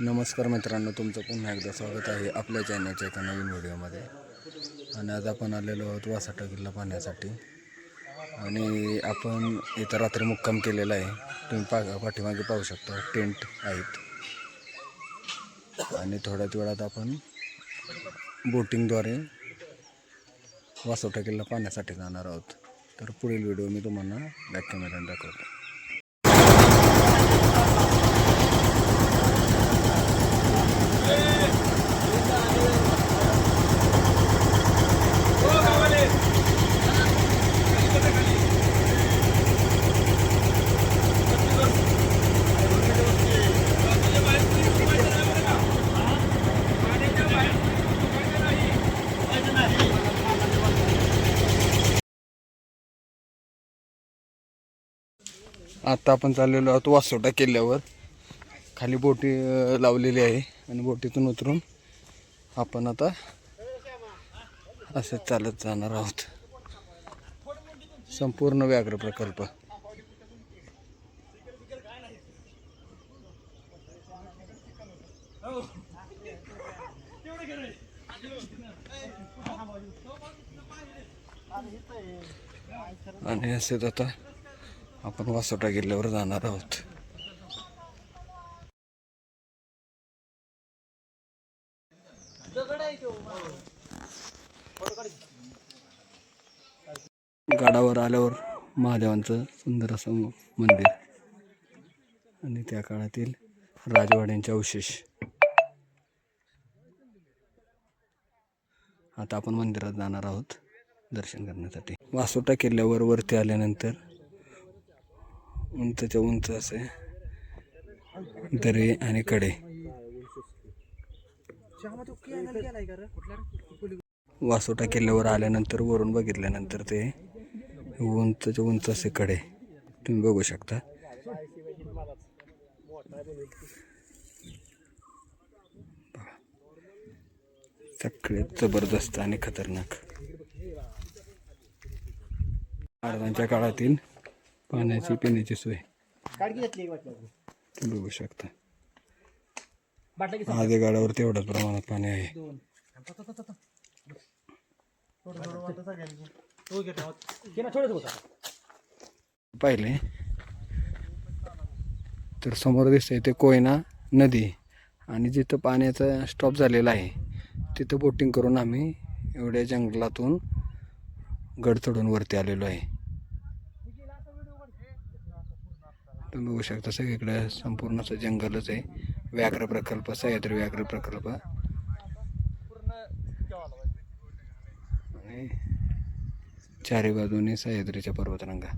नमस्कार मित्रांनो तुमचं पुन्हा एकदा स्वागत आहे आपल्या चॅनलच्या एका नवीन व्हिडिओमध्ये. आणि आज आपण आलेलो आहोत वासाटा किल्ला पाहण्यासाठी. आणि आपण इथं रात्री मुक्काम केलेला आहे. तुम्ही पा पाठीमागे पाहू शकता टेंट आहेत. आणि थोड्याच वेळात आपण बोटिंगद्वारे वासोटा किल्ला पाहण्यासाठी जाणार आहोत. तर पुढील व्हिडिओ मी तुम्हाला बॅक कॅमेऱ्याने दाखवतो. आता आपण चाललेलो आहोत वासोटा किल्ल्यावर. खाली बोटी लावलेली आहे आणि बोटीतून उतरून आपण आता असं चालत जाणार आहोत. संपूर्ण व्याघ्र प्रकल्प. आणि असेच आता आपण वासोटा किल्ल्यावर जाणार आहोत. हो. गडावर आल्यावर महादेवांचं सुंदर असं मंदिर. आणि त्या काळातील राजवाड्यांचे अवशेष. आता आपण मंदिरात जाणार आहोत दर्शन करण्यासाठी. वासोटा किल्ल्यावर वरती आल्यानंतर उंचच्या उंच असे दरे आणि कडे वासोटा किल्ल्यावर आल्यानंतर वरून बघितल्यानंतर ते उंचच्या उंच असे कडे. तुम्ही बघू शकता. सगळ्यात जबरदस्त आणि खतरनाक. महाराजांच्या काळातील पाण्याची पिण्याची सोय. तुम्ही बघू शकता. आधी गाडावर तेवढ्याच प्रमाणात पाणी आहे. पाहिले. तर समोर दिसतंय ते कोयना नदी आणि जिथं पाण्याचा स्टॉप झालेला आहे तिथं बोटिंग करून आम्ही एवढ्या जंगलातून गड चढून वरती आलेलो आहे. तुम्ही बघू शकता सगळीकडे संपूर्ण असं जंगलच आहे. व्याघ्र प्रकल्प सह्याद्री व्याघ्र प्रकल्प. आणि चारी बाजूने सह्याद्रीच्या पर्वतरांगा.